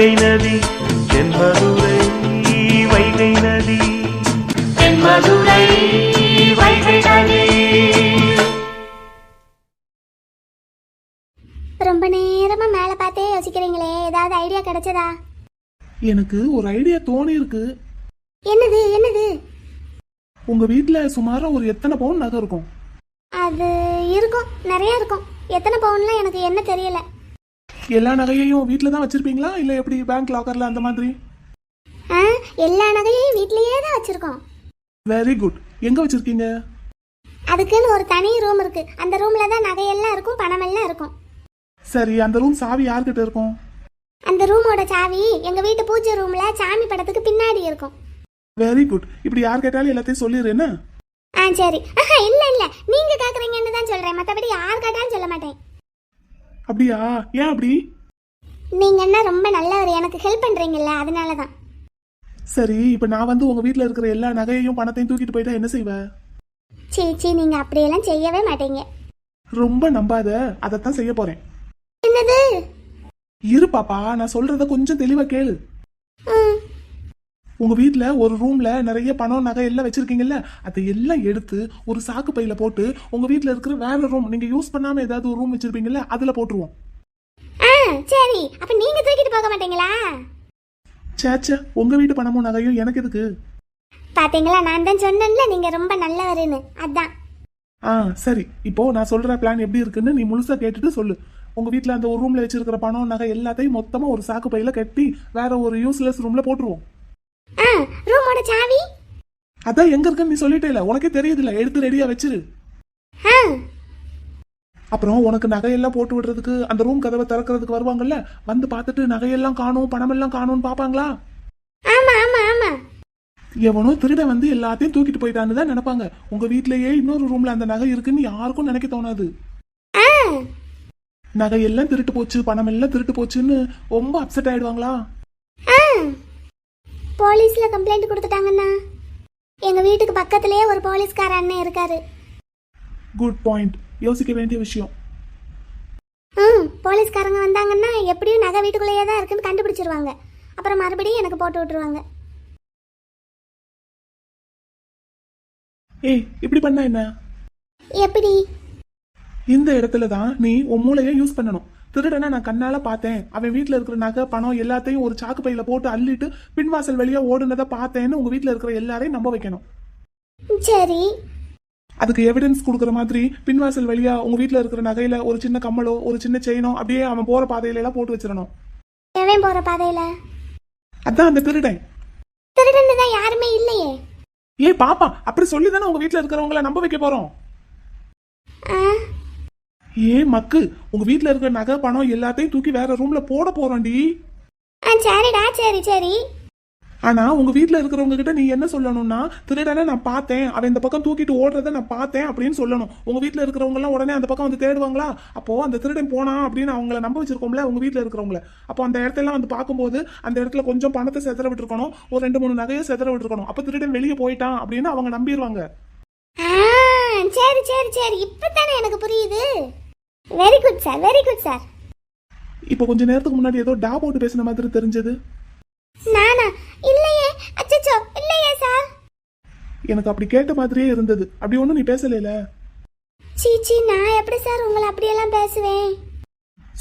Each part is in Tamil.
வைகை நதி தென்மதுரை வைகை நதி. தென்மதுரை வைகை நதி. ரொம்ப நேரமா மேல பார்த்தே யோசிக்கிறீங்களே ஏதாவது ஐடியா கிடைச்சதா? எனக்கு ஒரு ஐடியா தோணி இருக்கு என்னது என்னது? உங்க வீட்ல சுமாரா ஒரு எத்தனை பவுன் நகை இருக்கும்? அது இருக்கும் நிறைய இருக்கும். எத்தனை பவுன்லாம் எனக்கு என்ன தெரியல. எல்லா நகையையும் வீட்ல தான் வச்சிருப்பீங்களா? இல்ல எப்படி பேங்க் லாக்கர்ல அந்த மாதிரி? ஆ எல்லா நகையையும் வீட்லயே தான் வச்சிருக்கோம். வெரி குட் எங்க வச்சிருக்கீங்க? அதுக்குன்னு ஒரு தனி ரூம் இருக்கு. அந்த ரூம்ல தான் நகையெல்லாம் இருக்கும் பணமெல்லாம் இருக்கும். சரி அந்த ரூம் சாவி யார்கிட்ட இருக்கும்? அந்த ரூமோட சாவி எங்க வீட்டு பூஜை ரூம்ல சாமி படத்துக்கு பின்னாடி இருக்கும். வெரி குட் இப்படி யார் கேட்டாலும் எல்லாத்தையும் சொல்லிடு என்ன? ஆ சரி. ஆஹா இல்ல இல்ல. நீங்க கேக்குறீங்கன்னு தான் சொல்றேன். மத்தபடி யார் கேட்டாலும் சொல்ல மாட்டேன். அப்படியா? ஏன் அப்படி? நீங்க என்ன ரொம்ப நல்லவர் எனக்கு ஹெல்ப் பண்றீங்கல்ல அதனால தான் சரி இப்ப நான் வந்து உங்க வீட்ல இருக்கிற எல்லா நகையையும் பணத்தையும் தூக்கிட்டு போயிட்டா என்ன செய்வ? சீ சீ நீங்க அப்படியெல்லாம் செய்யவே மாட்டீங்க. ரொம்ப நம்பாத அதைத்தான் செய்ய போறேன். என்னது? இரு பாப்பா நான் சொல்றத கொஞ்சம் தெளிவா கேளு. ம், உங்க வீட்ல ஒரு ரூம்ல நிறைய பணம் நகை எல்லாம் வச்சிருக்கீங்கல்ல அதை எல்லாம் எடுத்து ஒரு சாக்கு பையில போட்டு உங்க வீட்ல இருக்கிற வேற ரூம் நீங்க யூஸ் பண்ணாம ஏதாவது ஒரு ரூம் வச்சிருப்பீங்கல்ல அதுல போட்டுருவோம். ஆ சரி. அப்ப நீங்க தூக்கிட்டு போக மாட்டீங்களா? சேச்சே உங்க வீட்டு பணமும் நகையும் எனக்கு எதுக்கு? பாத்தீங்களா? நான் தான் சொன்னேன்ல நீங்க ரொம்ப நல்லவருன்னு. அதான். ஆ சரி. இப்போ நான் சொல்ற பிளான் எப்படி இருக்குன்னு நீ முழுசா கேட்டுட்டு சொல்லு. உங்க வீட்ல அந்த ஒரு ரூம்ல வச்சிருக்கிற பணம் நகை எல்லாத்தையும் மொத்தமா ஒரு சாக்கு பையில கட்டி வேற ஒரு யூஸ்லெஸ் ரூம்ல போட்டுருவோம். ரூமோட சாவி. அதான் எங்க இருக்குன்னு நீ சொல்லிட்டே இல்ல உனக்கே தெரியுதுல்ல எடுத்து ரெடியா வச்சிரு. அப்புறம் உனக்கு நகையெல்லாம் போட்டு விடுறதுக்கு அந்த ரூம் கதவை திறக்கிறதுக்கு வருவாங்கல்ல வந்து பார்த்துட்டு நகையெல்லாம் காணும் பணமெல்லாம் காணும்னு பாப்பாங்களா ஆமா ஆமா ஆமா. எவனோ திருட வந்து எல்லாத்தையும் தூக்கிட்டு போயிட்டான்னு தான் நினைப்பாங்க. உங்க வீட்லயே இன்னொரு ரூம்ல அந்த நகை இருக்குன்னு யாருக்கும் நினைக்க தோணாது. நகையெல்லாம் திருட்டு போச்சு பணம் எல்லாம் திருட்டு போச்சுன்னு ரொம்ப அப்செட் ஆயிடுவாங்களா? போலீஸ்ல கம்ப்ளைண்ட் கொடுத்துட்டாங்கண்ணா எங்க வீட்டுக்கு பக்கத்துலயே ஒரு போலீஸ்கார அண்ணன் இருக்காரு. குட் பாயிண்ட் யோசிக்க வேண்டிய விஷயம். ம் போலீஸ்காரங்க வந்தாங்கன்னா எப்படியும் நகை வீட்டுக்குள்ளேயே தான் இருக்குன்னு கண்டுபிடிச்சிருவாங்க. அப்புறம் மறுபடியும் எனக்கு போட்டு விட்டுருவாங்க. ஏய் இப்படி பண்ணா என்ன? எப்படி? இந்த இடத்துல தான் நீ உன் மூளையை யூஸ் பண்ணணும். திருடனை நான் கண்ணால பார்த்தேன். அவன் வீட்ல இருக்கிற நகை பணம் எல்லாத்தையும் ஒரு சாக்கு பையில போட்டு அள்ளிட்டு பின்வாசல் வழியா ஓடுனதை பார்த்தேன்னு உங்க வீட்ல இருக்கிற எல்லாரையும் நம்ப வைக்கணும். சரி. அதுக்கு எவிடன்ஸ் கொடுக்குற மாதிரி பின்வாசல் வழியா உங்க வீட்ல இருக்கிற நகையில ஒரு சின்ன கம்மலோ ஒரு சின்ன செயினோ அப்படியே அவன் போற பாதையில எல்லாம் போட்டு வச்சிடணும். எவன் போற பாதையில? அதான் அந்த திருடன். திருடன்னு தான் யாருமே இல்லையே. ஏய் பாப்பா அப்படி சொல்லி தானே உங்க வீட்ல இருக்கிறவங்கள நம்ப வைக்க போறோம். ஏ மக்கு உங்க வீட்ல இருக்கிற நகை பணம் எல்லாத்தையும் தூக்கி வேற ரூம்ல போட போறோம்டி ஆ சரிடா சரி சரி. ஆனா உங்க வீட்ல இருக்கிறவங்க கிட்ட நீ என்ன சொல்லணும்னா திருடனை நான் பார்த்தேன் அவன் இந்த பக்கம் தூக்கிட்டு ஓடுறத நான் பார்த்தேன் அப்படின்னு சொல்லணும். உங்க வீட்ல இருக்கிறவங்க எல்லாம் உடனே அந்த பக்கம் வந்து தேடுவாங்களா? அப்போ அந்த திருடன் போனா அப்படின்னு அவங்கள நம்ப வச்சிருக்கோம்ல உங்க வீட்ல இருக்கிறவங்கள. அப்போ அந்த இடத்தெல்லாம் வந்து பார்க்கும்போது அந்த இடத்துல கொஞ்சம் பணத்தை செதற விட்டுருக்கணும். ஒரு ரெண்டு மூணு நகையை செதற விட்டுருக்கணும். அப்ப திருடன் வெளியே போயிட்டான் அப்படின்னு அவங்க நம்பிடுவாங்க சரி சரி சரி. இப்பதானே எனக்கு புரியுது. Very good sir very good sir இப்போ கொஞ்ச நேரத்துக்கு முன்னாடி ஏதோ டா போட்டு பேசின மாதிரி தெரிஞ்சது. நானா? இல்லையே. அச்சச்சோ. இல்லையே சார் எனக்கு அப்படி கேட்ட மாதிரியே இருந்தது. அப்படி ஒன்றும் நீ பேசலைல? சீ சீ. நான் எப்படி சார் உங்களை அப்படியெல்லாம் பேசுவேன்?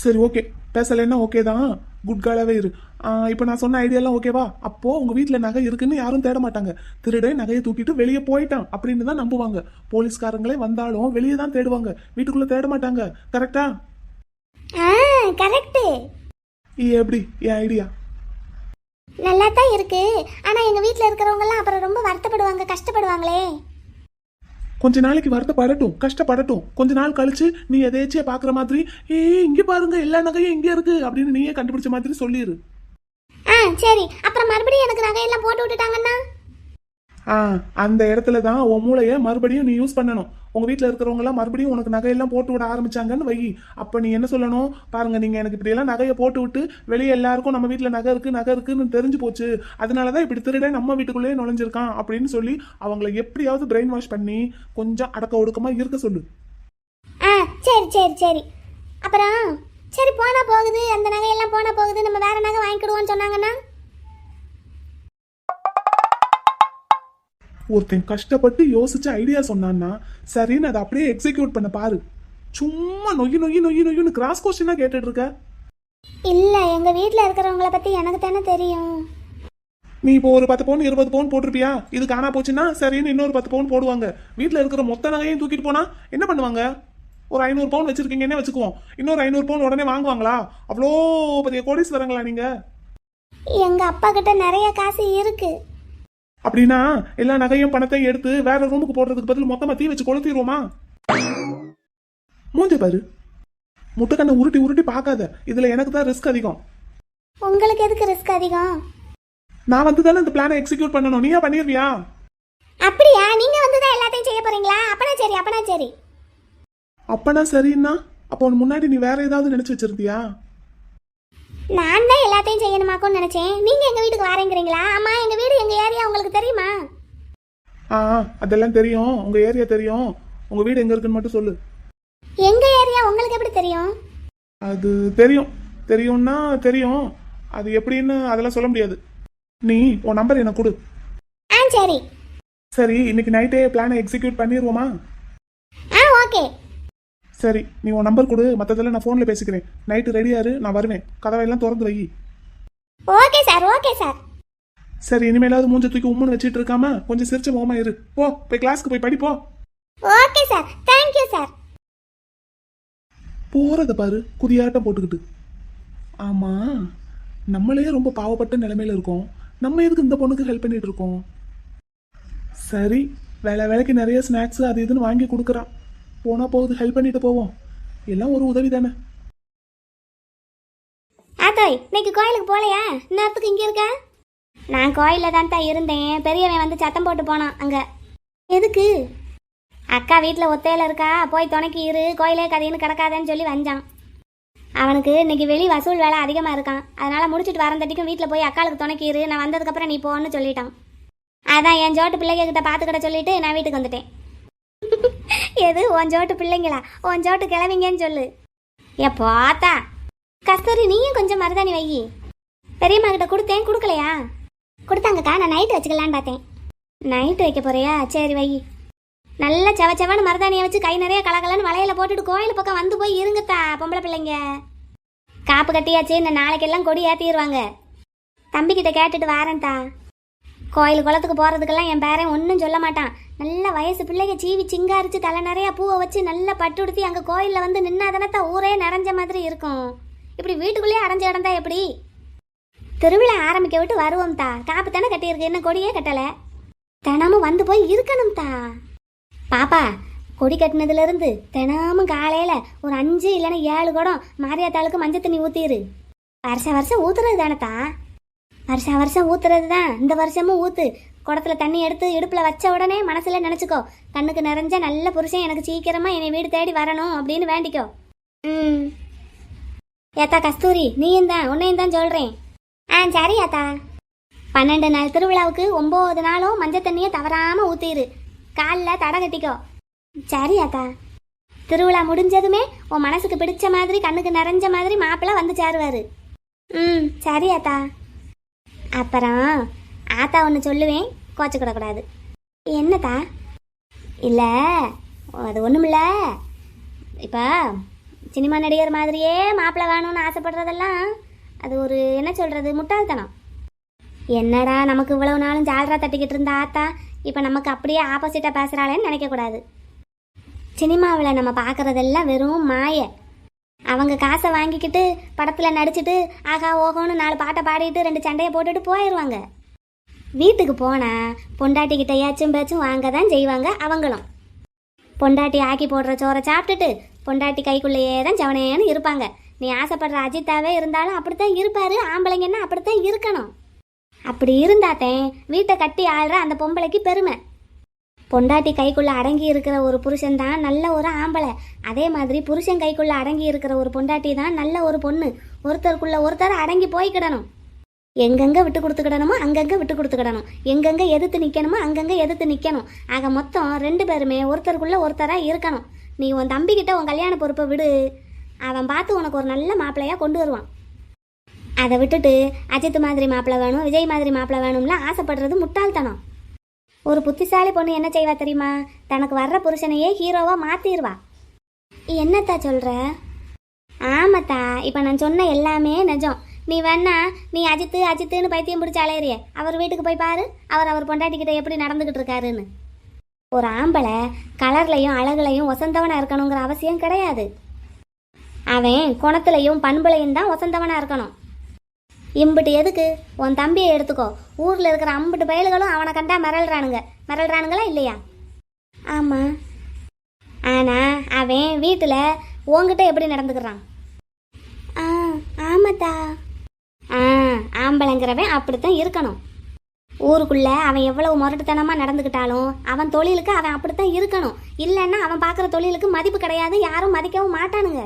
சரி ஓகே பேசலைன்னா ஓகே தான். குட் காலாவே இரு. இப்போ நான் சொன்ன ஐடியாலாம் ஓகேவா அப்போ உங்க வீட்டில் நகை இருக்குன்னு யாரும் தேட மாட்டாங்க. திருடன் நகையை தூக்கிட்டு வெளியே போயிட்டான் அப்படின்னு தான் நம்புவாங்க. போலீஸ்காரங்களே வந்தாலும் வெளியே தான் தேடுவாங்க. வீட்டுக்குள்ள தேட மாட்டாங்க. கரெக்டா ஆ கரெக்ட் எப்படி? என் ஐடியா நல்லா தான் இருக்கு. ஆனா எங்க வீட்ல இருக்கிறவங்க எல்லாம் அப்புறம் ரொம்ப வருத்தப்படுவாங்க கஷ்டப்படுவாங்களே. கொஞ்ச நாளைக்கு வருத்தப்படட்டும் கஷ்டப்படட்டும். கொஞ்ச நாள் கழிச்சு நீ எதேச்சியா பாக்குற மாதிரி ஏய் இங்க பாருங்க எல்லா நகையும் இங்க இருக்கு அப்படின்னு நீயே கண்டுபிடிச்ச மாதிரி சொல்லிடு சரி. அப்புறம் மறுபடியும் எனக்கு நகையெல்லாம் போட்டு விட்டுட்டாங்கன்னா? ஆ அந்த இடத்துல தான் உன் மூளையை மறுபடியும் நீ யூஸ் பண்ணணும். உங்க வீட்ல இருக்கிறவங்க எல்லாம் மறுபடியும் உனக்கு நகையெல்லாம் போட்டு விட ஆரம்பிச்சாங்கன்னு வை. அப்ப நீ என்ன சொல்லணும்? பாருங்க நீங்க எனக்கு இப்படி எல்லாம் நகையை போட்டு விட்டு வெளியே எல்லாருக்கும் நம்ம வீட்ல நகை இருக்கு நகை இருக்குன்னு தெரிஞ்சு போச்சு. அதனாலதான் இப்படி திருடன் நம்ம வீட்டுக்குள்ளேயே நுழைஞ்சிருக்கான் அப்படின்னு சொல்லி அவங்கள எப்படியாவது பிரெயின் வாஷ் பண்ணி கொஞ்சம் அடக்க ஒடுக்கமா இருக்க சொல்லு. ஆ சரி சரி சரி. அப்புறம்? சரி போனா போகுது. அந்த நகையெல்லாம் போனா போகுது. நம்ம வேற நகை வாங்கிக்கிடுவோம்னு சொன்னாங்கன்னா? ஒருத்தன் கஷ்டப்பட்டு யோசிச்சு ஐடியா சொன்னான்னா சரின்னு அதை அப்படியே எக்ஸிக்யூட் பண்ண பாரு. சும்மா நொய்யி நொய்யி நொய்யி நொய்யுன்னு கிராஸ் கொஸ்டினா கேட்டுட்டு இருக்க இல்ல எங்க வீட்ல இருக்கிறவங்கள பத்தி எனக்கு தானே தெரியும். நீ இப்போ ஒரு பத்து பவுன் இருபது பவுன் போட்டிருப்பியா? இது காணா போச்சுன்னா சரின்னு இன்னொரு பத்து பவுன் போடுவாங்க. வீட்டில் இருக்கிற மொத்த நகையும் தூக்கிட்டு போனா என்ன பண்ணுவாங்க? ஒரு ஐநூறு பவுன் வச்சிருக்கீங்கன்னே வச்சுக்குவோம்? இன்னொரு ஐநூறு பவுன் உடனே வாங்குவாங்களா? அவ்வளோ பெரிய கோடீஸ்வரங்களா நீங்க? எங்க அப்பா கிட்ட நிறைய காசு இருக்கு. அப்படின்னா எல்லா நகையும் பணத்தையும் எடுத்து வேற ரூமுக்கு போடுறதுக்கு பதில் மொத்தமா தீ வச்சு கொளுத்திடுவோமா? மூஞ்ச பாரு. முட்டைக்கண்ணை உருட்டி உருட்டி பார்க்காத. இதுல எனக்கு தான் ரிஸ்க் அதிகம். உங்களுக்கு எதுக்கு ரிஸ்க் அதிகம்? நான் வந்து தானே இந்த பிளானை எக்ஸிக்யூட் பண்ணணும். நீயா பண்ணிருவியா? அப்படியா? நீங்க வந்து தான் எல்லாத்தையும் செய்ய போறீங்களா? அப்பனா சரி அப்பனா சரி. அப்பனா சரின்னா அப்போ உன் முன்னாடி நீ வேற ஏதாவது நினைச்சு வச்சிருந்தியா? நான் தான் எல்லாத்தையும் செய்யணுமாக்கும்னு நினைச்சேன். நீங்க எங்க வீட்டுக்கு வரேங்கிறீங்களா? அம்மா எங்க வீடு எங்க ஏரியா உங்களுக்கு தெரியுமா? ஆ அதெல்லாம் தெரியும். உங்க ஏரியா தெரியும். உங்க வீடு எங்க இருக்குன்னு மட்டும் சொல்லு. எங்க ஏரியா உங்களுக்கு எப்படி தெரியும்? அது தெரியும். தெரியும்னா தெரியும். அது எப்படின்னு அதெல்லாம் சொல்ல முடியாது. நீ உன் நம்பர் எனக்கு கொடு. ஆ சரி. சரி இன்னைக்கு நைட்டே பிளானை எக்ஸிக்யூட் பண்ணிடுவோமா ஆ ஓகே சரி நீ உன் நம்பர் கொடு. மற்றதெல்லாம் நான் ஃபோனில் பேசிக்கிறேன். நைட்டு ரெடியாரு நான் வருவேன். கதவையெல்லாம் திறந்து வை. ஓகே சார் ஓகே சார் சரி இனிமேலாவது மூஞ்ச தூக்கி உம்முன்னு வச்சிட்டு இருக்காம கொஞ்சம் சிரிச்ச முகமா இரு. போ போய் கிளாஸ்க்கு போய் படிப்போ ஓகே சார் தேங்க்யூ சார் போறத பாரு குதியாட்டம் போட்டுக்கிட்டு. ஆமா நம்மளே ரொம்ப பாவப்பட்ட நிலைமையில இருக்கோம். நம்ம எதுக்கு இந்த பொண்ணுக்கு ஹெல்ப் பண்ணிட்டு இருக்கோம்? சரி வேலை வேலைக்கு நிறைய ஸ்நாக்ஸ் அது இதுன்னு வாங்கி கொடுக்குறான். போனா போகுது ஹெல்ப் பண்ணிட்டு போவோம். எல்லாம் ஒரு உதவி தானே. ஆத்தோய் இன்னைக்கு கோயிலுக்கு போகலையா நேரத்துக்கு இங்கே இருக்க? நான் கோயிலில் தான் தான் இருந்தேன். பெரியவன் வந்து சத்தம் போட்டு போனான் அங்கே. எதுக்கு? அக்கா வீட்டில் ஒத்தையில இருக்கா? போய் துணைக்கு இரு. கோயிலே கதைன்னு கிடக்காதேன்னு சொல்லி வந்தான். அவனுக்கு இன்னைக்கு வெளி வசூல் வேலை அதிகமாக இருக்கான். அதனால முடிச்சுட்டு வரந்தட்டிக்கும் வீட்டில் போய் அக்காளுக்கு துணைக்கு இரு. நான் வந்ததுக்கப்புறம் நீ போன்னு சொல்லிட்டான். அதான் என் ஜோட்டு பிள்ளைங்க கிட்ட பார்த்துக்கிட்ட சொல்லிட்டு நான் வீட்டுக்கு வந்துட்டேன். எது ஒஞ்சோட்டு ஜோட்டு பிள்ளைங்களா? ஒஞ்சோட்டு கிளவிங்கன்னு சொல்லு. ஏ பார்த்தா கஸ்தூரி நீயும் கொஞ்சம் மருதாணி வை. பெரியம்மா கிட்ட கொடுத்தேன் கொடுக்கலையா? கொடுத்தாங்கக்கா நான் நைட்டு வச்சுக்கலான்னு பார்த்தேன். நைட்டு வைக்க போறியா? சரி வை. நல்ல செவ செவன்னு மருதாணியை வச்சு கை நிறைய கலகலன்னு வளையல போட்டுட்டு கோயில் பக்கம் வந்து போய் இருங்கத்தா பொம்பளை பிள்ளைங்க. காப்பு கட்டியாச்சு இந்த நாளைக்கெல்லாம் கொடி ஏற்றிடுவாங்க தம்பிக்கிட்ட கேட்டுட்டு வாரேன்தா கோயில் குளத்துக்கு போகிறதுக்கெல்லாம் என் பேரன் ஒன்றும் சொல்ல மாட்டான். நல்ல வயசு பிள்ளைங்க சீவி சிங்காரிச்சு தலை நிறைய பூவை வச்சு நல்லா பட்டு உடுத்தி அங்கே கோயிலில் வந்து நின்னாதானத்தா ஊரே நிறைஞ்ச மாதிரி இருக்கும். இப்படி வீட்டுக்குள்ளேயே அடைஞ்சு கிடந்தா எப்படி? திருவிழா ஆரம்பிக்க விட்டு வருவோம் தா காப்பு தானே கட்டியிருக்கு என்ன கொடியே கட்டலை. தினமும் வந்து போய் இருக்கணும் தா பாப்பா கொடி கட்டினதுலேருந்து தினமும் காலையில் ஒரு அஞ்சு இல்லைன்னா ஏழு குடம் மாரியாத்தாளுக்கு மஞ்சள் தண்ணி ஊற்றிடு வருஷம் வருஷம் ஊத்துறது தானேத்தா வருஷம் வருஷம் ஊற்றுறது தான் இந்த வருஷமும் ஊற்று குடத்துல தண்ணி எடுத்து இடுப்புல வச்ச உடனே மனசுல நினைச்சுக்கோ. கண்ணுக்கு நிறைஞ்ச நல்ல புருஷன் எனக்கு சீக்கிரமா என்னை வீடு தேடி வரணும் அப்படின்னு வேண்டிக்கோ. ம். ஏத்தா கஸ்தூரி நீயும் தான் உன்னையும் தான் சொல்றேன். ஆ சரி ஏத்தா. பன்னெண்டு நாள் திருவிழாவுக்கு ஒம்பது நாளும் மஞ்சள் தண்ணியை தவறாம ஊத்திரு. காலில் தடை கட்டிக்கோ. சரி அத்தா திருவிழா முடிஞ்சதுமே உன் மனசுக்கு பிடிச்ச மாதிரி கண்ணுக்கு நிறைஞ்ச மாதிரி மாப்பிள்ளை வந்து சேருவாரு. ம். சரி அத்தா அப்புறம் ஆத்தா ஒன்று சொல்லுவேன். கோச்சிக்கிடக்கூடாது என்னத்தா? இல்லை அது ஒன்றுமில்ல இப்போ சினிமா நடிகர் மாதிரியே மாப்பிள்ளை வேணும்னு ஆசைப்படுறதெல்லாம் அது ஒரு என்ன சொல்கிறது முட்டாள்தனம். என்னடா நமக்கு இவ்வளவு நாளும் ஜாலரா தட்டிக்கிட்டு இருந்த ஆத்தா இப்போ நமக்கு அப்படியே ஆப்போசிட்டாக பேசுகிறாளேன்னு நினைக்கக்கூடாது. சினிமாவில் நம்ம பார்க்குறதெல்லாம் வெறும் மாய. அவங்க காசை வாங்கிக்கிட்டு படத்தில் நடிச்சிட்டு ஆகா ஓகோன்னு நாலு பாட்டை பாடிட்டு ரெண்டு சண்டையை போட்டுட்டு போயிடுவாங்க வீட்டுக்கு போனால் பொண்டாட்டிக்கிட்ட ஏச்சும் பேச்சும் வாங்க தான் செய்வாங்க அவங்களும். பொண்டாட்டி ஆக்கி போடுற சோறை சாப்பிட்டுட்டு பொண்டாட்டி கைக்குள்ளேயே தான் ஜவனேன்னு இருப்பாங்க. நீ ஆசைப்படுற அஜித்தாவே இருந்தாலும் அப்படித்தான் இருப்பாரு. ஆம்பளைங்கன்னா அப்படித்தான் இருக்கணும். அப்படி இருந்தாத்தேன் வீட்டை கட்டி ஆள்ற அந்த பொம்பளைக்கு பெருமை. பொண்டாட்டி கைக்குள்ள அடங்கி இருக்கிற ஒரு புருஷன் தான் நல்ல ஒரு ஆம்பளை. அதே மாதிரி புருஷன் கைக்குள்ள அடங்கி இருக்கிற ஒரு பொண்டாட்டி தான் நல்ல ஒரு பொண்ணு. ஒருத்தருக்குள்ள ஒருத்தர் அடங்கி போய்க்கிடணும். எங்கெங்கே விட்டு கொடுத்துக்கிடணுமோ அங்கங்கே விட்டு கொடுத்துக்கிடணும். எங்கெங்கே எதிர்த்து நிற்கணுமோ அங்கங்கே எதிர்த்து நிற்கணும் ஆக மொத்தம் ரெண்டு பேருமே ஒருத்தருக்குள்ளே ஒருத்தராக இருக்கணும். நீ உன் தம்பிக்கிட்ட உன் கல்யாண பொறுப்பை விடு. அவன் பார்த்து உனக்கு ஒரு நல்ல மாப்பிள்ளையாக கொண்டு வருவான். அதை விட்டுட்டு அஜித் மாதிரி மாப்பிள்ளை வேணும் விஜய் மாதிரி மாப்பிள்ளை வேணும்லாம் ஆசைப்படுறது முட்டாள்தனம். ஒரு புத்திசாலி பொண்ணு என்ன செய்வா தெரியுமா? தனக்கு வர்ற புருஷனையே ஹீரோவாக மாற்றிடுவா என்னத்தா சொல்கிற ஆமாத்தா இப்போ நான் சொன்ன எல்லாமே நிஜம். நீ வேணா நீ அஜித்து அஜித்துன்னு பைத்தியம் பிடிச்ச அலையறிய. அவர் வீட்டுக்கு போய் பாரு. அவர் அவர் பொண்டாட்டிக்கிட்ட எப்படி நடந்துக்கிட்டு இருக்காருன்னு. ஒரு ஆம்பளை கலர்லையும் அழகுலையும் ஒசந்தவனா இருக்கணுங்கிற அவசியம் கிடையாது. அவன் குணத்துலையும் பண்புலையும் தான் ஒசந்தவனா இருக்கணும். இம்புட்டு எதுக்கு? உன் தம்பியை எடுத்துக்கோ. ஊர்ல இருக்கிற அம்புட்டு பயல்களும் அவனை கண்டா மிரள்றானுங்க. மிரள்றானுங்களா இல்லையா? ஆமா. ஆனா அவன் வீட்டுல உன்கிட்ட எப்படி நடந்துக்கிறான்? ஆ ஆமாத்தா. ஆம்பளைங்கிறவன் அப்படித்தான் இருக்கணும். ஊருக்குள்ள அவன் எவ்வளவு முரட்டுத்தனமா நடந்துக்கிட்டாலும் அவன் தொழிலுக்கு அவன் அப்படித்தான் இருக்கணும். இல்லைன்னா அவன் பார்க்குற தொழிலுக்கு மதிப்பு கிடையாது யாரும் மதிக்கவும் மாட்டானுங்க.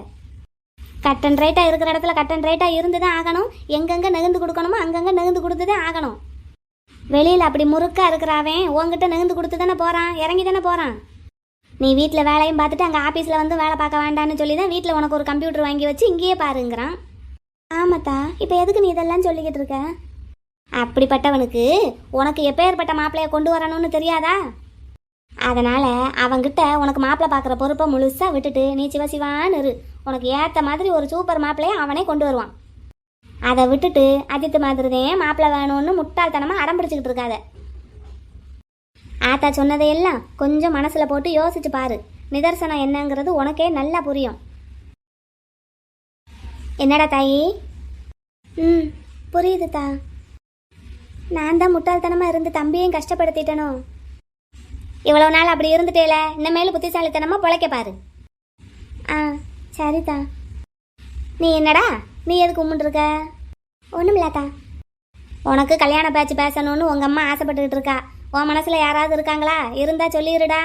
கட்டன் ரைட்டாக இருக்கிற இடத்துல கட்டன் ரைட்டாக இருந்து தான் ஆகணும். எங்கெங்கே நெகுந்து கொடுக்கணுமோ அங்கங்கே நெகுந்து கொடுத்து தான் ஆகணும். வெளியில் அப்படி முறுக்கா இருக்கிறாவேன் உங்ககிட்ட நெகுந்து கொடுத்து தானே போகிறான் இறங்கி தானே போகிறான் நீ வீட்டில் வேலையும் பார்த்துட்டு அங்கே ஆஃபீஸில் வந்து வேலை பார்க்க வேண்டான்னு சொல்லி தான் வீட்டில் உனக்கு ஒரு கம்ப்யூட்டர் வாங்கி வச்சு இங்கேயே பாருங்கிறான். ஆமாத்தா இப்போ எதுக்கு நீ இதெல்லாம் சொல்லிக்கிட்டு இருக்க? அப்படிப்பட்டவனுக்கு உனக்கு எப்பேற்பட்ட மாப்பிள்ளைய கொண்டு வரணும்னு தெரியாதா? அதனால அவங்கிட்ட உனக்கு மாப்பிள்ளை பார்க்குற பொறுப்பை முழுசாக விட்டுட்டு நீ சிவசிவான்னு இரு. உனக்கு ஏற்ற மாதிரி ஒரு சூப்பர் மாப்பிள்ளையை அவனே கொண்டு வருவான். அதை விட்டுட்டு அஜித்து மாதிரி தான் மாப்பிள்ளை வேணும்னு முட்டாள்தனமாக அடம் பிடிச்சிக்கிட்டு இருக்காத. ஆத்தா சொன்னதையெல்லாம் கொஞ்சம் மனசில் போட்டு யோசிச்சு பாரு. நிதர்சனம் என்னங்கிறது உனக்கே நல்லா புரியும். என்னடா தாயி? ம் புரியுது தா. நான் தான் முட்டாள்தனமாக இருந்து தம்பியையும் கஷ்டப்படுத்திட்டனோ? இவ்வளோ நாள் அப்படி இருந்துட்டேல இனிமேல் புத்திசாலித்தனமாக பிழைக்க பாரு. ஆ சரிதா நீ என்னடா? நீ எதுக்கு கும்பிட்டுருக்க ஒன்றும் இல்லாதா உனக்கு கல்யாண பேச்சு பேசணும்னு உங்கள் அம்மா ஆசைப்பட்டுக்கிட்டு இருக்கா. உன் மனசில் யாராவது இருக்காங்களா? இருந்தால் சொல்லிடுடா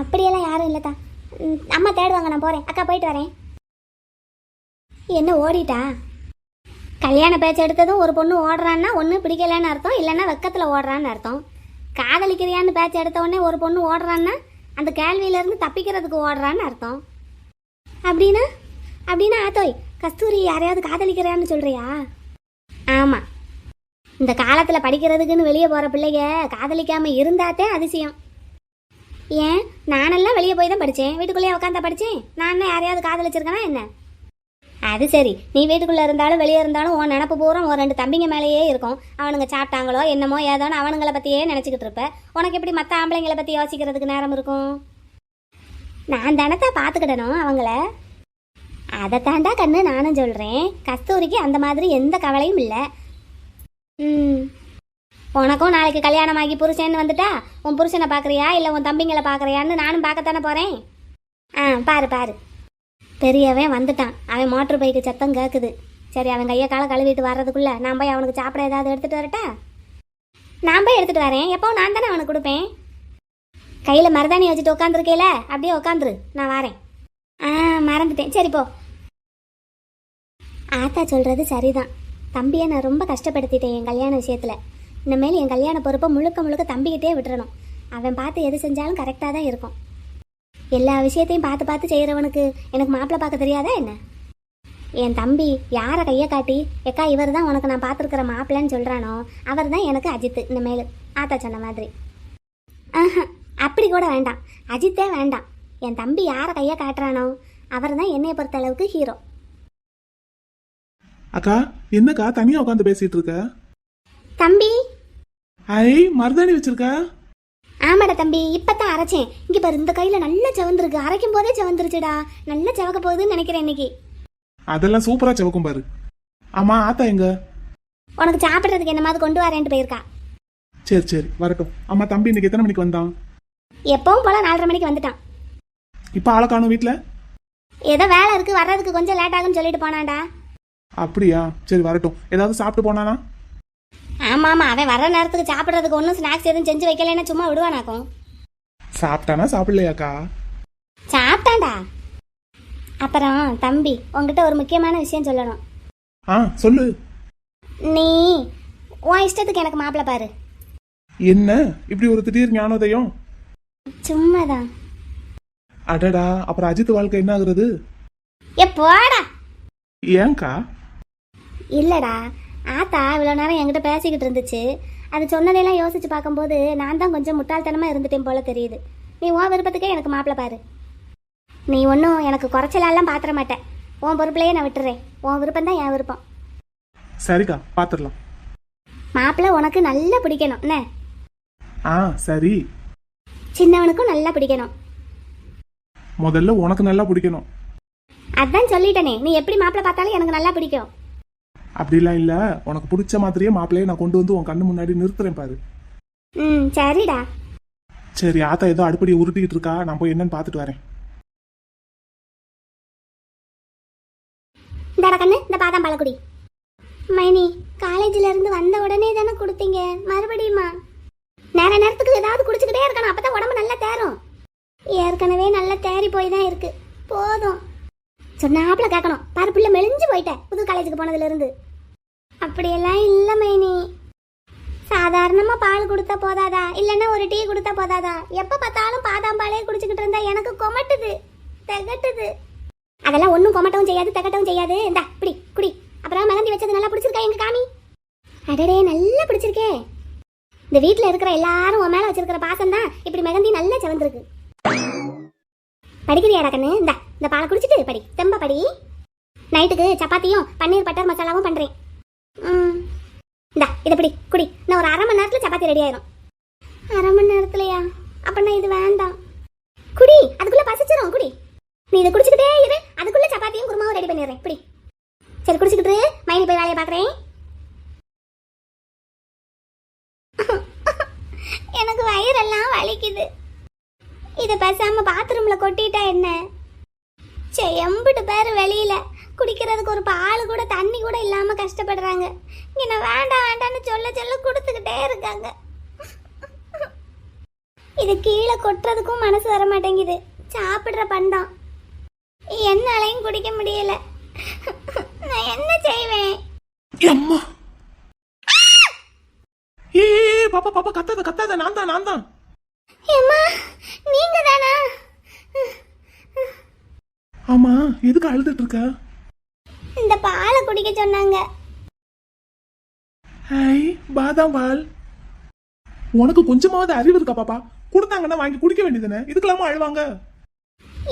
அப்படியெல்லாம் யாரும் இல்லைத்தா ம், அம்மா தேடுவாங்க நான் போகிறேன் அக்கா போயிட்டு வரேன். என்ன ஓடிட்டா? கல்யாண பேச்சு எடுத்ததும் ஒரு பொண்ணு ஓடுறான்னா ஒன்று பிடிக்கலன்னு அர்த்தம் இல்லைன்னா வெக்கத்தில் ஓடுறான்னு அர்த்தம். காதலிக்கிறியான்னு பேச்சு எடுத்த உடனே ஒரு பொண்ணு ஓடுறான்னா அந்த கேள்வியிலேருந்து தப்பிக்கிறதுக்கு ஓடுறான்னு அர்த்தம். அப்படின்னா? அப்படின்னா ஆத்தோய் கஸ்தூரி யாரையாவது காதலிக்கிறான்னு சொல்கிறியா ஆமாம் இந்த காலத்தில் படிக்கிறதுக்குன்னு வெளியே போகிற பிள்ளைங்க காதலிக்காமல் இருந்தாத்தே அதிசயம். ஏன்? நானெல்லாம் வெளியே போய் தான் படித்தேன் வீட்டுக்குள்ளேயே உட்காந்தா படித்தேன் நான் என்ன யாரையாவது காதலிச்சிருக்கேனா என்ன? அது சரி. நீ வீட்டுக்குள்ளே இருந்தாலும் வெளியே இருந்தாலும் உன் நினப்பு பூரா ஒரு ரெண்டு தம்பிங்க மேலேயே இருக்கும். அவனுங்க சாப்பிட்டாங்களோ என்னமோ ஏதோன்னு அவனுங்களை பற்றியே நினச்சிக்கிட்டு இருப்ப. உனக்கு எப்படி மற்ற ஆம்பளைங்களை பற்றி யோசிக்கிறதுக்கு நேரம் இருக்கும்? நான் தானத்தா பார்த்துக்கிடணும் அவங்கள. தாண்டா கண்ணு நானும் சொல்கிறேன் கஸ்தூரிக்கு அந்த மாதிரி எந்த கவலையும் இல்லை. ம். உனக்கும் நாளைக்கு கல்யாணம் ஆகி புருஷன்னு வந்துட்டா? உன் புருஷனை பார்க்குறியா? இல்லை உன் தம்பிங்களை பார்க்குறியான்னு நானும் பார்க்கத்தானே போகிறேன் ஆ பாரு பாரு. பெரியவன் வந்துட்டான். அவன் மோட்டர் பைக்கு சத்தம் கேட்குது சரி அவன் கையை காலை கழுவிட்டு வர்றதுக்குள்ள நான் போய் அவனுக்கு சாப்பிட ஏதாவது எடுத்துட்டு வரட்டா? நான் போய் எடுத்துட்டு வரேன். எப்போ நான் தானே அவனுக்கு கொடுப்பேன்? கையில் மருதாணி வச்சுட்டு உட்காந்துருக்கேல அப்படியே உட்காந்துரு நான் வரேன். ஆ மறந்துட்டேன். சரி போ. ஆத்தா சொல்றது சரிதான். தம்பியை நான் ரொம்ப கஷ்டப்படுத்திட்டேன் என் கல்யாண விஷயத்துல. இனிமேல் என் கல்யாண பொறுப்பை முழுக்க முழுக்க தம்பிக்கிட்டே விட்டுறணும். அவன் பார்த்து எது செஞ்சாலும் கரெக்டாக தான் இருக்கும். எல்லா விஷயத்தையும் பார்த்து பார்த்து செய்கிறவனுக்கு எனக்கு மாப்பிள்ளை பார்க்க தெரியாதா என்ன? என் தம்பி யாரை கையை காட்டி எக்கா இவர் தான் உனக்கு நான் பார்த்துருக்கிற மாப்பிள்ளைன்னு சொல்கிறானோ அவர் தான் எனக்கு அஜித்து இனிமேல் ஆத்தா சொன்ன மாதிரி. ஆஹா அப்படி கூட வேண்டாம். அஜித்தே வேண்டாம். என் தம்பி யாரை கையை காட்டுறானோ அவர் தான் என்னைய பொறுத்த அளவுக்கு ஹீரோ அக்கா என்னக்கா தனியா உட்காந்து பேசிட்டு இருக்க? தம்பி? ஐ மருதாணி வச்சிருக்க? ஆமாடா தம்பி இப்பதான் அரைச்சேன். இங்க பாரு இந்த கையில நல்லா செவந்திருக்கு. அரைக்கும் போதே செவந்துருச்சுடா. நல்லா செவக்க போகுதுன்னு நினைக்கிறேன் இன்னைக்கு. அதெல்லாம் சூப்பரா செவக்கும் பாரு. ஆமா ஆத்தா எங்க? உனக்கு சாப்பிட்றதுக்கு என்னமாவது கொண்டு வரேன்ட்டு போயிருக்கா. சரி சரி வரட்டும். அம்மா தம்பி இன்னைக்கு எத்தனை மணிக்கு வந்தான்? எப்பவும் போல நாலரை மணிக்கு வந்துட்டான். இப்ப ஆளை காணும் வீட்ல? ஏதோ வேலை இருக்கு வர்றதுக்கு கொஞ்சம் லேட் ஆகும்னு சொல்லிட்டு போனான்டா. அப்படியா? சரி வரட்டும். ஏதாவது சாப்பிட்டு போனானா? ஆமா ஆமா அவன் வர்ற நேரத்துக்கு சாப்பிட்றதுக்கு ஒன்றும் ஸ்நாக்ஸ் எதுவும் செஞ்சு வைக்கலைன்னா சும்மா விடுவானாக்கும். சாப்பிட்டானா சாப்பிடலையாக்கா? சாப்பிட்டான்டா. அப்புறம் தம்பி உங்ககிட்ட ஒரு முக்கியமான விஷயம் சொல்லணும். ஆ சொல்லு. நீ உன் இஷ்டத்துக்கு எனக்கு மாப்பிள்ளை பாரு. என்ன? இப்படி ஒரு திடீர் ஞானோதயம்? சும்மாதான். அடடா அப்புறம் அஜித் வாழ்க்கை என்ன ஆகுறது ஏ போடா. ஏன்க்கா? இல்லடா ஆத்தா இவ்வளோ நேரம் என்கிட்ட பேசிக்கிட்டு இருந்துச்சு. அது சொன்னதையெல்லாம் யோசிச்சு பார்க்கும்போது நான் தான் கொஞ்சம் முட்டாள்தனமாக இருந்துட்டேன் போல தெரியுது. நீ உன் விருப்பத்துக்கே எனக்கு மாப்பிள்ளை பாரு. நீ ஒன்றும் எனக்கு குறைச்சலாலாம் பாத்திர மாட்டேன். உன் பொறுப்புலையே நான் விட்டுறேன். உன் விருப்பம் தான் என் விருப்பம். சரிக்கா பாத்துடலாம். மாப்பிள்ளை உனக்கு நல்லா பிடிக்கணும் என்ன? ஆ சரி. சின்னவனுக்கும் நல்லா பிடிக்கணும். முதல்ல உனக்கு நல்லா பிடிக்கணும். அதான் சொல்லிட்டேனே நீ எப்படி மாப்பிள்ளை பார்த்தாலும் எனக்கு நல்லா பிடிக்கும். அப்படிலாம் இல்ல. உனக்கு பிடிச்ச மாதிரியே மாப்பிள்ளைய நான் கொண்டு வந்து உன் கண்ணு முன்னாடி நிறுத்துறேன் பாரு. ம் சரிடா. சரி ஆத்தா ஏதோ அடுப்படி உருட்டிக்கிட்டு இருக்கா. நான் போய் என்னன்னு பார்த்துட்டு வரேன். இந்தாடா கண்ணு இந்த பாதாம் பாலக்குடி மைனி காலேஜ்ல இருந்து வந்த உடனே தானே கொடுத்தீங்க. மறுபடியுமா? நேர நேரத்துக்கு ஏதாவது குடிச்சுக்கிட்டே இருக்கணும். அப்பதான் உடம்பு நல்லா தேரும். ஏற்கனவே நல்லா தேறி போய் தான் இருக்கு. போதும். சொன்னாப்புல கேட்கணும். பாரு புள்ள மெலிஞ்சு போயிட்ட. புது காலேஜுக்கு போனதுல இருந்து. அப்படியெல்லாம் இல்ல மைனி. சாதாரணமா பால் கொடுத்தா போதாதா? இல்லைன்னா ஒரு டீ கொடுத்தா போதாதா? எப்ப பார்த்தாலும் பாதாம் பாலே குடிச்சுக்கிட்டு இருந்தா எனக்கு கொமட்டுது திகட்டுது. அதெல்லாம் ஒன்றும் கொமட்டவும் செய்யாது திகட்டவும் செய்யாது. இந்தா பிடி குடி. அப்புறம் மெகந்தி வச்சது நல்லா பிடிச்சிருக்கா எங்க காமி? அடடே நல்லா பிடிச்சிருக்கே. இந்த வீட்டில் இருக்கிற எல்லாரும் உன் மேலே வச்சிருக்கிற பாசம் தான் இப்படி மெகந்தி நல்லா செவந்திருக்கு. படிக்கிறியாடா கண்ணு இந்தா இந்த பாலை குடிச்சிட்டு படி. தெம்ப படி. நைட்டுக்கு சப்பாத்தியும் பன்னீர் பட்டர் மசாலாவும் பண்ணுறேன் இந்தா இதை பிடி குடி. நான் ஒரு அரை மணி நேரத்தில் சப்பாத்தி ரெடி ஆயிரும். அரை மணி நேரத்துலையா? அப்படின்னா இது வேண்டாம். குடி அதுக்குள்ளே பசிச்சிரும் குடி. நீ இதை குடிச்சுக்கிட்டே இரு. அதுக்குள்ள சப்பாத்தியும் குருமாவும் ரெடி பண்ணிடுறேன். இப்படி சரி குடிச்சுக்கிட்டு மைனி போய் வேலையை பார்க்குறேன். எனக்கு வயிறெல்லாம் வலிக்குது. இதை பேசாம பாத்ரூம்ல கொட்டிட்டா என்ன? சே எம்பிட்டு பேர் வெளியில. குடிக்கிறதுக்கு ஒரு பால் கூட தண்ணி கூட இல்லாம கஷ்டப்படுறாங்க. என்ன வேண்டாம் வேண்டாம்னு சொல்ல சொல்ல கொடுத்துக்கிட்டே இருக்காங்க. இது கீழே கொட்டுறதுக்கும் மனசு வர மாட்டேங்குது சாப்பிடுற பண்டம். என்னாலையும் குடிக்க முடியல. நான் என்ன செய்வேன்? அம்மா ஏ பாப்பா பாப்பா கத்தாத கத்தாத நான் தான் நான் தான். ஏம்மா நீங்க தானா ஆமா எதுக்கு அழுதுட்டு இருக்க? இந்த பாலை குடிக்க சொன்னாங்க. ஹை பாதாம் பால். உனக்கு கொஞ்சமாவது அறிவு இருக்கா பாப்பா? கொடுத்தாங்கன்னா வாங்கி குடிக்க வேண்டியதுதானே? இதுக்கெல்லாமா அழுவாங்க.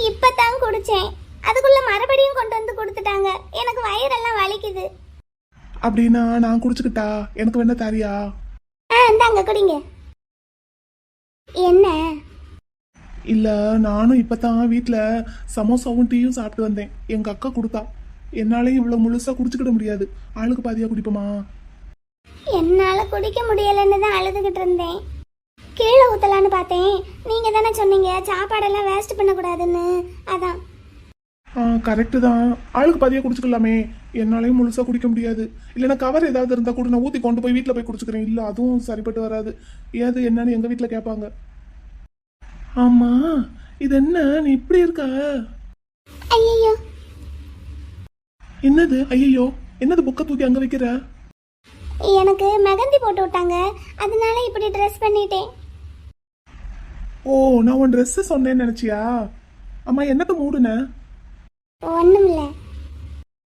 இப்பதான் குடிச்சேன். அதுக்குள்ள மறுபடியும் கொண்டு வந்து கொடுத்துட்டாங்க. எனக்கு வயிறெல்லாம் வலிக்குது. அப்படின்னா நான் குடிச்சுக்கிட்டா? எனக்கு வேணா தாரியா? ஆ இந்தாங்க குடிங்க. என்ன? இல்ல நானும் இப்பதான் வீட்ல சமோசாவும் டீயும் சாப்பிட்டு வந்தேன். எங்க அக்கா கொடுத்தா. என்னாலையும் இவ்வளவு முழுசா குடிச்சுக்கிட முடியாது. ஆளுக்கு பாதியா குடிப்போமா? என்னால குடிக்க முடியலன்னு தான் அழுதுகிட்டு இருந்தேன். கீழே ஊத்தலான்னு பார்த்தேன். நீங்க தானே சொன்னீங்க சாப்பாடெல்லாம் வேஸ்ட் பண்ணக்கூடாதுன்னு. அதான். ஆ கரெக்டு தான். ஆளுக்கு பாதியா குடிச்சுக்கலாமே. என்னாலையும் முழுசா குடிக்க முடியாது. இல்லைன்னா கவர் ஏதாவது இருந்தா கூட நான் ஊத்தி கொண்டு போய் வீட்ல போய் குடிச்சுக்கிறேன். இல்ல அதுவும் சரிப்பட்டு வராது. ஏது என்னன்னு எங்க வீட்ல கேட்பாங்க. ஆமா இது என்ன? நீ இப்படி இருக்க? ஐயோ என்னது? ஐயோ என்னது புக்க தூக்கி அங்க வைக்கிற? எனக்கு மெகந்தி போட்டு விட்டாங்க. அதனால இப்படி ட்ரெஸ் பண்ணிட்டேன். ஓ நான் உன் ட்ரெஸ் சொன்னேன்னு நினைச்சியா? அம்மா என்னத்த மூடுன? ஒன்றும் இல்லை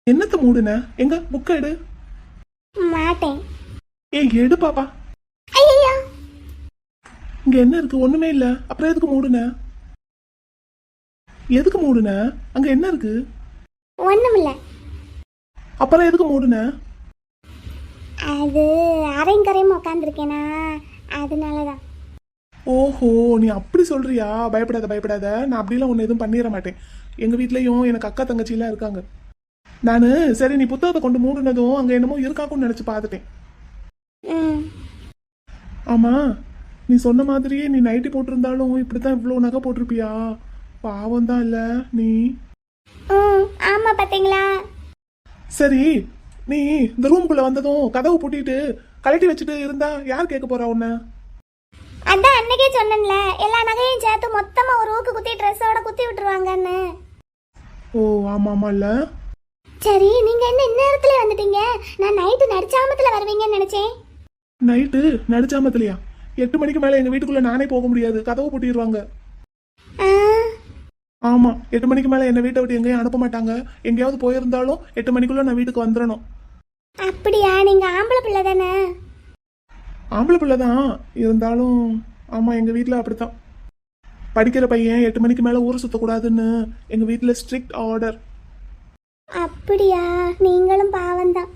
என்னத்த மூடுன? எங்க புக்க எடு. மாட்டேன். ஏய் எடு பாப்பா. ஐயோ இங்க என்ன இருக்கு? ஒண்ணுமே இல்ல. அப்புறம் எதுக்கு மூடுன? எதுக்கு மூடுன? அங்க என்ன இருக்கு? ஒன்றும் இல்லை அப்புறம் எதுக்கு மூடுன? அது அரையும் கரையும் உட்காந்துருக்கேனா அதனால தான் ஓஹோ நீ அப்படி சொல்றியா? பயப்படாத பயப்படாத. நான் அப்படிலாம் ஒன்று எதுவும் பண்ணிட மாட்டேன். எங்க வீட்லயும் எனக்கு அக்கா தங்கச்சிலாம் இருக்காங்க. நானு சரி நீ புத்தகத்தை கொண்டு மூடுனதும் அங்க என்னமோ இருக்காக்குன்னு நினைச்சு பார்த்துட்டேன். ம். ஆமா நீ சொன்ன மாதிரியே நீ நைட்டி போட்டிருந்தாலும் இப்படித்தான் இவ்வளோ நகை போட்டிருப்பியா? பாவம் தான் இல்ல நீ. ஆமாம் பார்த்தீங்களா சரி நீ இந்த ரூமுக்குள்ள வந்ததும் கதவு பூட்டிட்டு கழட்டி வச்சுட்டு இருந்தா யார் கேட்க போறா உன்ன? அதான் அன்னைக்கே சொன்னேன்ல எல்லா நகையும் சேர்த்து மொத்தமா ஒரு ஊக்கு குத்தி ட்ரெஸ்ஸோட குத்தி விட்டுருவாங்கன்னு. ஓ ஆமா ஆமா இல்ல சரி நீங்க என்ன இந்நேரத்துல வந்துட்டீங்க? நான் நைட்டு நடிச்சாமத்துல வருவீங்கன்னு நினைச்சேன். நைட்டு நடிச்சாமத்துலையா? எட்டு மணிக்கு மேல எங்க வீட்டுக்குள்ள நானே போக முடியாது. கதவு பூட்டிடுவாங்க ஆமா. எட்டு மணிக்கு மேல என்ன வீட்டை விட்டு எங்கேயும் அனுப்ப மாட்டாங்க. எங்கேயாவது போயிருந்தாலும் எட்டு மணிக்குள்ள நான் வீட்டுக்கு வந்துடணும் அப்படியா? நீங்க ஆம்பளை பிள்ளை தானே? ஆம்பளை பிள்ளை தான். இருந்தாலும் ஆமா எங்க வீட்ல அப்படித்தான். படிக்கிற பையன் எட்டு மணிக்கு மேல ஊரை சுத்தக்கூடாதுன்னு எங்க வீட்ல ஸ்ட்ரிக்ட் ஆர்டர் அப்படியா? நீங்களும் பாவம்தான்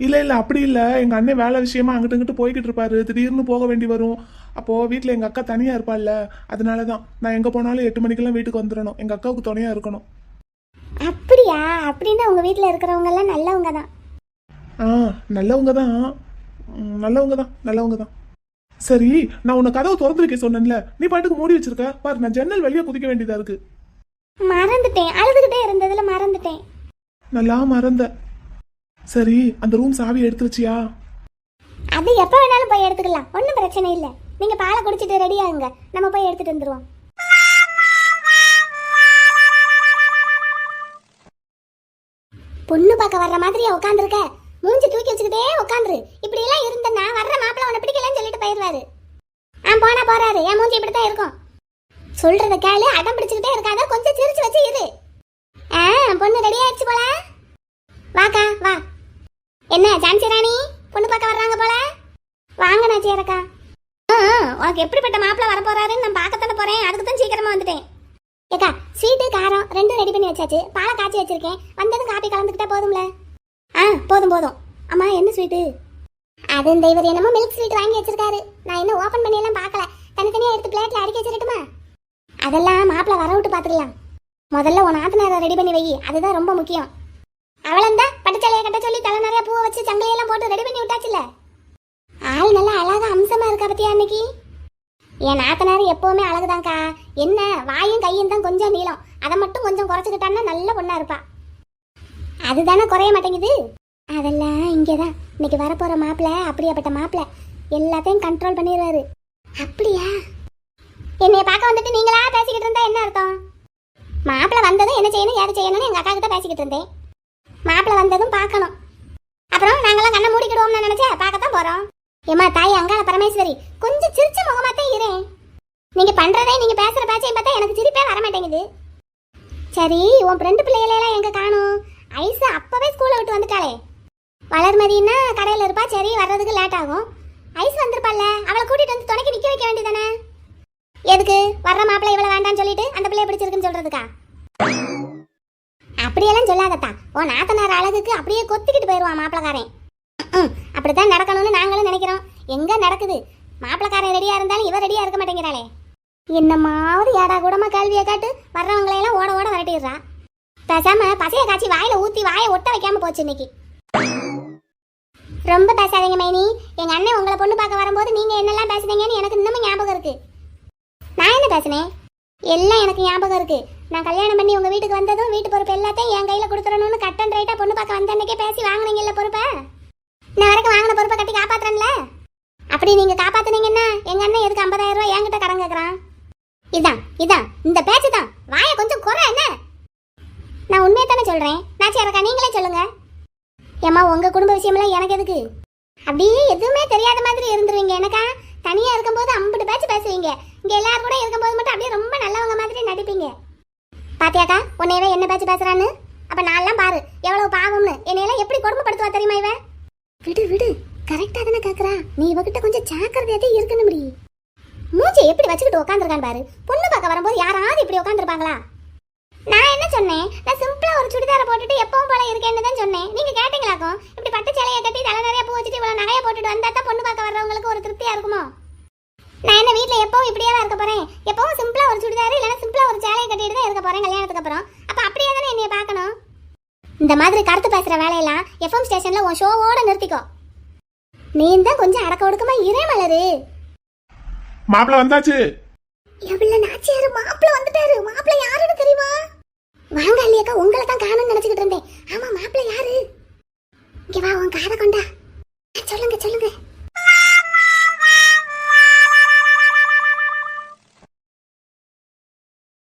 இல்ல இல்ல அப்படி இல்ல. எங்க அண்ணன் வேலை விஷயமா அங்கிட்டு இங்கிட்டு போய்கிட்டு இருப்பாரு. திடீர்னு போக வேண்டி வரும். அப்போ வீட்ல எங்க அக்கா தனியா இருப்பாள்ல அதனாலதான். நான் எங்க போனாலும் எட்டு மணிக்கெல்லாம் வீட்டுக்கு வந்துடணும். எங்க அக்காவுக்கு துணையா இருக்கணும். அப்படியா? அப்படின்னா உங்க வீட்டில் இருக்கிறவங்க எல்லாம் நல்லவங்க தான் ஆ நல்லவங்க தான் நல்லவங்க தான் நல்லவங்க தான் சரி நான் உன்னை கதவை திறந்து வைக்க சொன்னேன்ல. நீ பாட்டுக்கு மூடி வச்சிருக்க? பாரு நான் ஜன்னல் வெளியே குதிக்க வேண்டியதா இருக்கு. மறந்துட்டேன். அழுதுகிட்டே இருந்ததுல மறந்துட்டேன். நல்லா மறந்த. சரி அந்த ரூம் சாவி எடுத்து வச்சியா அது எப்போ வேணாலும் போய் எடுத்துக்கலாம். ஒன்றும் பிரச்சனை இல்லை. நீங்க பாலை குடிச்சிட்டு ரெடி ஆகுங்க. நம்ம போய் எடுத்துட்டு வந்துருவோம். பொண்ணு பார்க்க வர்ற மாதிரியா உட்காந்துருக்க மூஞ்சி தூக்கி வச்சுக்கிட்டே உட்காந்துரு இப்படி எல்லாம் இருந்தனா வர்ற மாப்பிள்ள உன்னை பிடிக்கலன்னு சொல்லிட்டு போயிடுவாரு. ஆ போனா போறாரு. என் மூஞ்சி இப்படி தான் இருக்கும். சொல்றத கேளு. அடம் பிடிச்சுக்கிட்டே இருக்காத. கொஞ்சம் சிரிச்சு வச்சு இரு. ஆ பொண்ணு ரெடி ஆயிடுச்சு போல? வாக்கா வா. என்ன ஜான்சி ராணி? பொண்ணு பார்க்க வர்றாங்க போல? வாங்க நாச்சியாரக்கா. ஆ உனக்கு எப்படிப்பட்ட மாப்பிள்ள வர போறாருன்னு நான் பார்க்கத்தானே போறேன். அதுக்கு தான் சீக்கிரமா வந்துட்டேன். ஏக்கா ஸ்வீட்டு காரம் ரெண்டும் ரெடி பண்ணி வச்சாச்சு. பாலை காய்ச்சி வச்சிருக்கேன். வந்ததும் காப்பி கலந்துக்கிட்டா போதும்ல? ஆ போதும் போதும். அம்மா என்ன ஸ்வீட்டு அது இந்த இவர் என்னமோ மில்க் ஸ்வீட் வாங்கி வச்சிருக்காரு. நான் இன்னும் ஓபன் பண்ணி எல்லாம் பார்க்கல. தனித்தனியா எடுத்து பிளேட்ல அடுக்கி வச்சிருட்டுமா அதெல்லாம் மாப்பிள்ள வர விட்டு பார்த்துக்கலாம் முதல்ல உன் ஆத்தனாரை ரெடி பண்ணி வை. அதுதான் ரொம்ப முக்கியம். அவளந்தா பட்டுச்சலையை கட்ட சொல்லி தலை நிறைய பூவை வச்சு சங்கிலியெல்லாம் போட்டு ரெடி பண்ணி விட்டாச்சுல ஆள் நல்லா அழகா அம்சமா இருக்கா பத்தியா அன்னைக்கு? என் நாத்தனார் எப்பவுமே அழகுதான்க்கா. என்ன வாயும் கையும் தான் கொஞ்சம் நீளம். அதை மட்டும் கொஞ்சம் குறைச்சிக்கிட்டான்னா நல்ல பொண்ணா இருப்பா. அதுதானே குறைய மாட்டேங்குது? அதெல்லாம் இங்கே தான் இன்னைக்கு வரப்போற மாப்பிள்ள அப்படியாப்பட்ட மாப்பிள்ள எல்லாத்தையும் கண்ட்ரோல் பண்ணிடுவாரு. அப்படியா? என்னைய பார்க்க வந்துட்டு நீங்களா பேசிக்கிட்டு இருந்தா என்ன அர்த்தம்? மாப்பிள்ள வந்ததும் என்ன செய்யணும் யார் செய்யணும்னு எங்க அக்கா கிட்ட பேசிக்கிட்டு இருந்தேன். மாப்பிள்ள வந்ததும் பார்க்கணும். அப்புறம் நாங்கெல்லாம் கண்ணை மூடிக்கிடுவோம்னு நினைச்சேன் பார்க்கத்தான் போறோம். ஏமா தாய் அங்காள பரமேஸ்வரி கொஞ்சம் சிரிச்ச முகமாத்தான் இரேன் நீங்க பண்றதே நீங்க பேசுற பேச்சையும் பார்த்தா எனக்கு சிரிப்பே வர மாட்டேங்குது சரி உன் ஃப்ரெண்டு பிள்ளைகளெல்லாம் எங்க காணும்? ஐஸ் அப்பவே ஸ்கூலை விட்டு வந்துட்டாளே. வளர்மதினா கடையில் இருப்பா சரி வர்றதுக்கு லேட் ஆகும். ஐஸ் வந்திருப்பாள்ல அவளை கூட்டிட்டு வந்து துணைக்கு நிக்க வைக்க வேண்டியதானே? எதுக்கு? வர்ற மாப்பிள்ளை இவ்வளவு வேண்டாம்னு சொல்லிட்டு அந்த பிள்ளைய பிடிச்சிருக்குன்னு சொல்றதுக்கா? அப்படியெல்லாம் சொல்லாதத்தா. உன் நாத்தனார் அழகுக்கு அப்படியே கொத்திக்கிட்டு போயிடுவான் மாப்பிளக்காரன் அப்படித்தான் நடக்கணும்னு நாங்களும் நினைக்கிறோம். எங்க நடக்குது? மாப்பிளக்காரன் ரெடியா இருந்தாலும் இவ ரெடியா இருக்க மாட்டேங்கிறாளே. என்னமாவது ஏடா கூடமா கேள்வியை காட்டு வர்றவங்களை எல்லாம் ஓட ஓட விரட்டிடுறா. பேசாம பசைய காய்ச்சி வாயில ஊத்தி வாயை ஒட்ட வைக்காம போச்சு இன்னைக்கு. ரொம்ப பேசாதீங்க மைனி. எங்க அண்ணன் உங்களை பொண்ணு பார்க்க வரும்போது நீங்க என்னெல்லாம் பேசுனீங்கன்னு எனக்கு இன்னமும் ஞாபகம் இருக்கு. நான் என்ன பேசினேன்? எல்லாம் எனக்கு ஞாபகம் இருக்கு. நான் கல்யாணம் பண்ணி உங்க வீட்டுக்கு வந்ததும் வீட்டு பொறுப்பு எல்லாத்தையும் என் கையில கொடுத்துடணும்னு கட்டன் ரைட்டா பொண்ணு பார்க்க வந்த அன்னைக்கே பேசி வாங்கினீங்கல்ல பொறுப்பை? நான் வரைக்கும் வாங்கின பொறுப்பை கட்டி காப்பாத்துறேன்ல? அப்படி நீங்க காப்பாத்துனீங்கன்னா எங்க அண்ணன் எதுக்கு ஐம்பதாயிரம் ரூபாய் என்கிட்ட கடன் கேட்கறான் இதான் இதான் இந்த பேச்சு தான். வாயை கொஞ்சம் குறை என்ன? நான் உண்மையை தானே சொல்றேன். நான் சேரக்கா நீங்களே சொல்லுங்க. ஏம்மா உங்க குடும்ப விஷயமெல்லாம் எனக்கு எதுக்கு? அப்படியே எதுவுமே தெரியாத மாதிரி இருந்துருவீங்க. எனக்கா தனியா இருக்கும்போது அம்பிட்டு பேச்சு பேசுவீங்க இங்க எல்லாரும் கூட இருக்கும்போது மட்டும் அப்படியே ரொம்ப நல்லவங்க மாதிரி நடிப்பீங்க. பாத்தியாக்கா உன்னையவே என்ன பேச்சு பேசுறான்னு? அப்ப நான்லாம் பாரு எவ்வளவு பாவம்னு. என்னையெல்லாம் எப்படி கொடுமைப்படுத்துவா தெரியுமா இவன்? விடு விடு. கரெக்டா தானே கேக்குறா நீ இவகிட்ட கொஞ்சம் ஜாக்கிரதையாட்டே இருக்கணும் முடி மூஞ்சி எப்படி வச்சுக்கிட்டு உட்காந்துருக்கான் பாரு. பொண்ணு பார்க்க வரும்போது யாராவது இப்படி உட்காந்துருப்பாங்களா நான் என்ன சொன்னேன்? நான் சிம்பிளா ஒரு சுடிதாரை போட்டுட்டு எப்பவும் போல இருக்கேன்னு தான் சொன்னேன். நீங்க கேட்டீங்களாக்கும்? இப்படி பட்டு சேலையை கட்டி தலை நிறைய பூ வச்சுட்டு இவ்வளவு நகையை போட்டுட்டு வந்தா தான் பொண்ணு பார்க்க வர்றவங்களுக்கு ஒரு திருப்தியா இருக்குமோ? நான் என்ன வீட்டில் எப்பவும் இப்படியே தான் இருக்க போறேன். எப்பவும் சிம்பிளா ஒரு சுடிதார் இல்லைன்னா சிம்பிளா ஒரு சேலையை கட்டிட்டு தான் இருக்க போறேன் கல்யாணத்துக்கு அப்புறம். அப்ப அப்படியே தானே என்னைய பார்க்கணும்? இந்த மாதிரி கருத்து பேசுகிற வேலையெல்லாம் எஃப்எம் ஸ்டேஷனில் உன் ஷோவோட நிறுத்திக்கோ. நீ தான் கொஞ்சம் அடக்க ஒடுக்கமா இரே மலரு. மாப்பிள்ள வந்தாச்சு. எவ்வளவு நாச்சியாரு மாப்பிள்ள வந்துட்டாரு. மாப்பிள்ள யாருன்னு தெரியுமா? வாங்க இல்லையாக்கா உங்களை தான் காணும்னு நினைச்சுக்கிட்டு இருந்தேன். ஆமா மாப்பிள்ள யாரு? இங்க வா உன் காதை கொண்டா. சொல்லுங்க சொல்லுங்க.